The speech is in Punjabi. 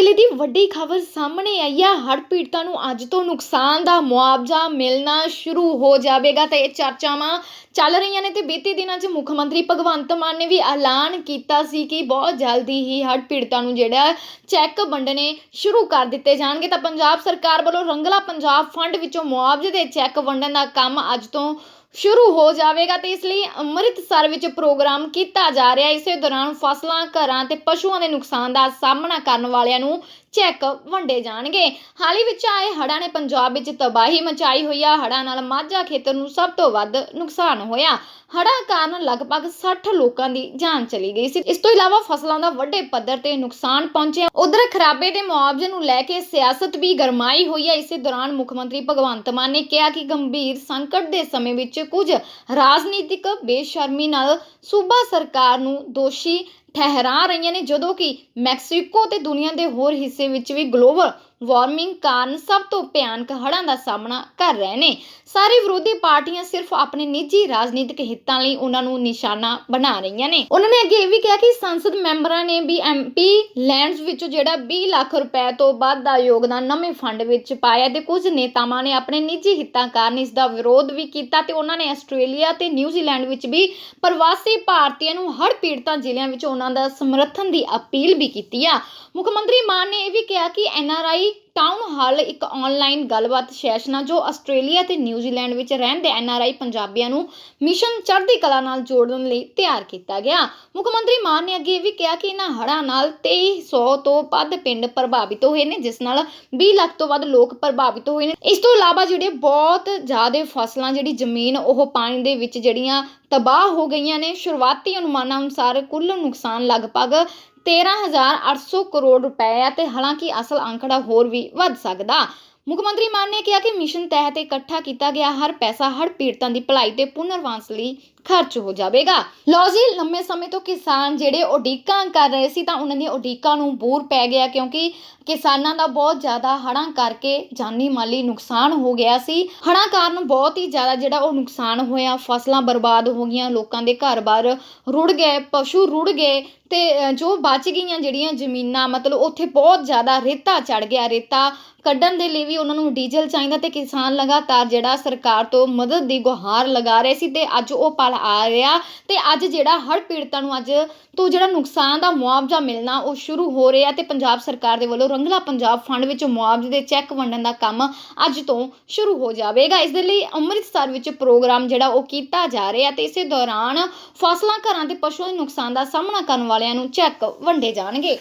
ਵੇਲੇ ਦੀ ਵੱਡੀ ਖਬਰ ਸਾਹਮਣੇ ਆਈ ਹੈ ਹੜ੍ਹ ਪੀੜਤਾਂ ਨੂੰ ਅੱਜ ਤੋਂ ਨੁਕਸਾਨ ਦਾ ਮੁਆਵਜ਼ਾ ਮਿਲਣਾ ਸ਼ੁਰੂ ਹੋ ਜਾਵੇਗਾ ਤੇ ਇਹ ਚਰਚਾਵਾਂ ਚੱਲ ਰਹੀਆਂ ਨੇ ਤੇ ਬੀਤੇ ਦਿਨਾਂ 'ਚ ਮੁੱਖ ਮੰਤਰੀ ਭਗਵੰਤ ਮਾਨ ਨੇ ਵੀ ਐਲਾਨ ਕੀਤਾ ਸੀ ਕਿ ਬਹੁਤ ਜਲਦੀ ਹੀ ਹੜ੍ਹ ਪੀੜਤਾਂ ਨੂੰ ਜਿਹੜਾ ਚੈੱਕ ਵੰਡਣੇ ਸ਼ੁਰੂ ਕਰ ਦਿੱਤੇ ਜਾਣਗੇ। ਤਾਂ ਪੰਜਾਬ ਸਰਕਾਰ ਵੱਲੋਂ ਰੰਗਲਾ ਪੰਜਾਬ ਫੰਡ ਵਿੱਚੋਂ ਮੁਆਵਜ਼ੇ ਦੇ ਚੈੱਕ ਵੰਡਣ ਦਾ ਕੰਮ ਅੱਜ ਤੋਂ ਸ਼ੁਰੂ ਹੋ ਜਾਵੇਗਾ ਤੇ ਇਸ ਲਈ ਅੰਮ੍ਰਿਤਸਰ ਵਿੱਚ ਪ੍ਰੋਗਰਾਮ ਕੀਤਾ ਜਾ ਰਿਹਾ ਇਸੇ ਦੌਰਾਨ ਫਸਲਾਂ, ਘਰਾਂ ਤੇ ਪਸ਼ੂਆਂ ਦੇ ਨੁਕਸਾਨ ਦਾ ਸਾਹਮਣਾ ਕਰਨ ਵਾਲਿਆਂ ਨੂੰ ਚੈੱਕ ਵੰਡੇ ਜਾਣਗੇ। ਹਾਲ ਹੀ ਵਿੱਚ ਆਏ ਹੜ੍ਹਾਂ ਨੇ ਪੰਜਾਬ ਵਿੱਚ ਤਬਾਹੀ ਮਚਾਈ ਹੋਈ ਆ। ਹੜ੍ਹਾਂ ਨਾਲ ਮਾਝਾ ਖੇਤਰ ਨੂੰ ਸਭ ਤੋਂ ਵੱਧ ਨੁਕਸਾਨ ਹੋਇਆ। ਹੜ੍ਹਾਂ ਕਾਰਨ ਲਗਭਗ 60 ਲੋਕਾਂ ਦੀ ਜਾਨ ਚਲੀ ਗਈ ਸੀ। ਇਸ ਤੋਂ ਇਲਾਵਾ ਫਸਲਾਂ ਦਾ ਵੱਡੇ ਪੱਧਰ ਤੇ ਨੁਕਸਾਨ ਪਹੁੰਚਿਆ। ਉਧਰ ਖਰਾਬੇ ਦੇ ਮੁਆਵਜ਼ੇ ਨੂੰ ਲੈ ਕੇ ਸਿਆਸਤ ਵੀ ਗਰਮਾਈ ਹੋਈ ਹੈ ਇਸੇ ਦੌਰਾਨ ਮੁੱਖ ਮੰਤਰੀ ਭਗਵੰਤ ਮਾਨ ਨੇ ਕਿਹਾ ਕਿ ਗੰਭੀਰ ਸੰਕਟ ਦੇ ਸਮੇਂ ਵਿੱਚ ਕੁਝ ਰਾਜਨੀਤਿਕ ਬੇਸ਼ਰਮੀ ਨਾਲ ਸੂਬਾ ਸਰਕਾਰ ਨੂੰ ਦੋਸ਼ੀ ਠਹਿਰਾ ਰਹੀਆਂ ਨੇ, ਜਦੋਂ ਕਿ ਮੈਕਸੀਕੋ ਤੇ ਦੁਨੀਆ ਦੇ ਹੋਰ ਹਿੱਸੇ ਵਿੱਚ ਵੀ ਗਲੋਬਲ ਵਾਰਮਿੰਗ ਕਾਰਨ ਸਭ ਤੋਂ ਭਿਆਨਕ ਹੜ੍ਹਾਂ ਦਾ ਸਾਹਮਣਾ ਕਰ ਰਹੇ ਨੇ। ਸਾਰੇ ਵਿਰੋਧੀ ਪਾਰਟੀਆਂ ਸਿਰਫ ਆਪਣੇ ਨਿੱਜੀ ਰਾਜਨੀਤਿਕ ਹਿੱਤਾਂ ਲਈ ਉਹਨਾਂ ਨੂੰ ਨਿਸ਼ਾਨਾ ਬਣਾ ਰਹੀਆਂ ਨੇ। ਉਹਨਾਂ ਨੇ ਅੱਗੇ ਇਹ ਵੀ ਕਿਹਾ ਕਿ ਸੰਸਦ ਮੈਂਬਰਾਂ ਨੇ ਵੀ ਐਮਪੀ ਲੈਂਡਸ ਵਿੱਚੋਂ ਜਿਹੜਾ 20 ਲੱਖ ਰੁਪਏ ਤੋਂ ਵੱਧ ਦਾ ਯੋਗਦਾਨ ਨਵੇਂ ਫੰਡ ਵਿੱਚ ਪਾਇਆ ਤੇ ਕੁਝ ਨੇਤਾਵਾਂ ਨੇ ਆਪਣੇ ਨਿੱਜੀ ਹਿੱਤਾਂ ਕਾਰਨ ਇਸ ਦਾ ਵਿਰੋਧ ਵੀ ਕੀਤਾ ਤੇ ਉਹਨਾਂ ਨੇ ਆਸਟ੍ਰੇਲੀਆ ਤੇ ਨਿਊਜ਼ੀਲੈਂਡ ਵਿੱਚ ਵੀ ਪ੍ਰਵਾਸੀ ਭਾਰਤੀਆਂ ਨੂੰ ਹੜ੍ਹ ਪੀੜਤਾਂ ਜ਼ਿਲ੍ਹਿਆਂ ਵਿੱਚ ਉਹਨਾਂ ਦਾ ਸਮਰਥਨ ਦੀ ਅਪੀਲ ਵੀ ਕੀਤੀ ਆ। ਮੁੱਖ ਮੰਤਰੀ ਮਾਨ ਨੇ ਇਹ ਵੀ ਕਿਹਾ ਕਿ ਐਨਆਰਆਈ Bye. ਟਾਊਨ ਹਾਲ ਇੱਕ ਆਨਲਾਈਨ ਗੱਲਬਾਤ ਸੈਸ਼ਨ ਆ ਜੋ ਆਸਟ੍ਰੇਲੀਆ ਤੇ ਨਿਊਜ਼ੀਲੈਂਡ ਵਿੱਚ ਰਹਿੰਦੇ ਐਨਆਰਆਈ ਪੰਜਾਬੀਆਂ ਨੂੰ ਮਿਸ਼ਨ ਚੜ੍ਹਦੀ ਕਲਾ ਨਾਲ ਜੋੜਨ ਲਈ ਤਿਆਰ ਕੀਤਾ ਗਿਆ। ਮੁੱਖ ਮੰਤਰੀ ਮਾਨ ਨੇ ਅੱਗੇ ਵੀ ਕਿਹਾ ਕਿ ਇਹਨਾਂ ਹੜ੍ਹਾਂ ਨਾਲ 2300 ਤੋਂ ਵੱਧ ਪਿੰਡ ਪ੍ਰਭਾਵਿਤ ਹੋਏ ਨੇ, ਜਿਸ ਨਾਲ 20 ਲੱਖ ਤੋਂ ਵੱਧ ਲੋਕ ਪ੍ਰਭਾਵਿਤ ਹੋਏ ਨੇ। ਇਸ ਤੋਂ ਇਲਾਵਾ ਜਿਹੜੇ ਬਹੁਤ ਜ਼ਿਆਦਾ ਫਸਲਾਂ, ਜਿਹੜੀ ਜ਼ਮੀਨ, ਉਹ ਪਾਣੀ ਦੇ ਵਿੱਚ ਜਿਹੜੀਆਂ ਤਬਾਹ ਹੋ ਗਈਆਂ ਨੇ, ਸ਼ੁਰੂਆਤੀ ਅਨੁਮਾਨਾਂ ਅਨੁਸਾਰ ਕੁੱਲ ਨੁਕਸਾਨ ਲਗਭਗ 13800 ਕਰੋੜ ਰੁਪਏ ਆ ਤੇ ਹਾਲਾਂਕਿ ਅਸਲ ਅੰਕੜਾ ਹੋਰ ਵੀ ਵੱਧ ਸਕਦਾ। ਮੁੱਖ ਮੰਤਰੀ ਮਾਨ ਨੇ ਕਿਹਾ ਕਿ ਮਿਸ਼ਨ ਤਹਿਤ ਇਕੱਠਾ ਕੀਤਾ ਗਿਆ ਹਰ ਪੈਸਾ ਹੜ ਪੀੜਤਾਂ ਦੀ ਭਲਾਈ ਤੇ ਪੁਨਰਵਾਸ ਲਈ ਖਰਚ ਹੋ ਜਾਵੇਗਾ। ਲਓ ਜੀ, ਲੰਮੇ ਸਮੇਂ ਤੋਂ ਕਿਸਾਨ ਜਿਹੜੇ ਉਡੀਕਾਂ ਕਰ ਰਹੇ ਸੀ ਤਾਂ ਉਹਨਾਂ ਦੀਆਂ ਉਡੀਕਾਂ ਨੂੰ ਬੂਰ ਪੈ ਗਿਆ ਕਿਉਂਕਿ ਕਿਸਾਨਾਂ ਦਾ ਬਹੁਤ ਜ਼ਿਆਦਾ ਹੜ੍ਹਾਂ ਕਰਕੇ ਜਾਨੀ ਮਾਲੀ ਨੁਕਸਾਨ ਹੋ ਗਿਆ ਸੀ। ਹੜ੍ਹਾਂ ਕਾਰਨ ਬਹੁਤ ਹੀ ਜ਼ਿਆਦਾ ਜਿਹੜਾ ਉਹ ਨੁਕਸਾਨ ਹੋਇਆ, ਫਸਲਾਂ ਬਰਬਾਦ ਹੋ ਗਈਆਂ, ਲੋਕਾਂ ਦੇ ਘਰ-ਬਾਰ ਰੁੜ ਗਏ, ਪਸ਼ੂ ਰੁੜ ਗਏ ਤੇ ਜੋ ਬਚ ਗਈਆਂ ਜਿਹੜੀਆਂ ਜ਼ਮੀਨਾਂ ਮਤਲਬ ਉੱਥੇ ਬਹੁਤ ਜ਼ਿਆਦਾ ਰੇਤਾ ਚੜ ਗਿਆ, ਰੇਤਾ ਕੱਢਣ ਦੇ ਲਈ ਵੀ ਉਹਨਾਂ ਨੂੰ ਡੀਜ਼ਲ ਚਾਹੀਦਾ ਤੇ ਕਿਸਾਨ ਲਗਾਤਾਰ ਜਿਹੜਾ ਸਰਕਾਰ ਤੋਂ ਮਦਦ ਦੀ ਗੁਹਾਰ ਲਗਾ ਰਹੇ ਸੀ ਤੇ ਅੱਜ ਉਹ ਪਲ ਆ ਰਿਹਾ ਤੇ ਅੱਜ ਜਿਹੜਾ ਹੜ੍ਹ ਪੀੜਤਾਂ ਨੂੰ ਅੱਜ ਤੋਂ ਜਿਹੜਾ ਨੁਕਸਾਨ ਦਾ ਮੁਆਵਜ਼ਾ ਮਿਲਣਾ ਉਹ ਸ਼ੁਰੂ ਹੋ ਰਿਹਾ ਤੇ ਪੰਜਾਬ ਸਰਕਾਰ ਦੇ ਵੱਲੋਂ ਰੰਗਲਾ ਪੰਜਾਬ ਫੰਡ ਵਿੱਚ ਮੁਆਵਜ਼ੇ ਦੇ ਚੈੱਕ ਵੰਡਣ ਦਾ ਕੰਮ ਅੱਜ ਤੋਂ ਸ਼ੁਰੂ ਹੋ ਜਾਵੇਗਾ। ਇਸ ਦੇ ਲਈ ਅੰਮ੍ਰਿਤਸਰ ਵਿੱਚ ਪ੍ਰੋਗਰਾਮ ਜਿਹੜਾ ਉਹ ਕੀਤਾ ਜਾ ਰਿਹਾ ਤੇ ਇਸੇ ਦੌਰਾਨ ਫਸਲਾਂ, ਘਰਾਂ ਤੇ ਪਸ਼ੂਆਂ ਦੇ ਨੁਕਸਾਨ ਦਾ ਸਾਹਮਣਾ ਕਰਨ ਵਾਲਿਆਂ ਨੂੰ ਚੈੱਕ ਵੰਡੇ ਜਾਣਗੇ।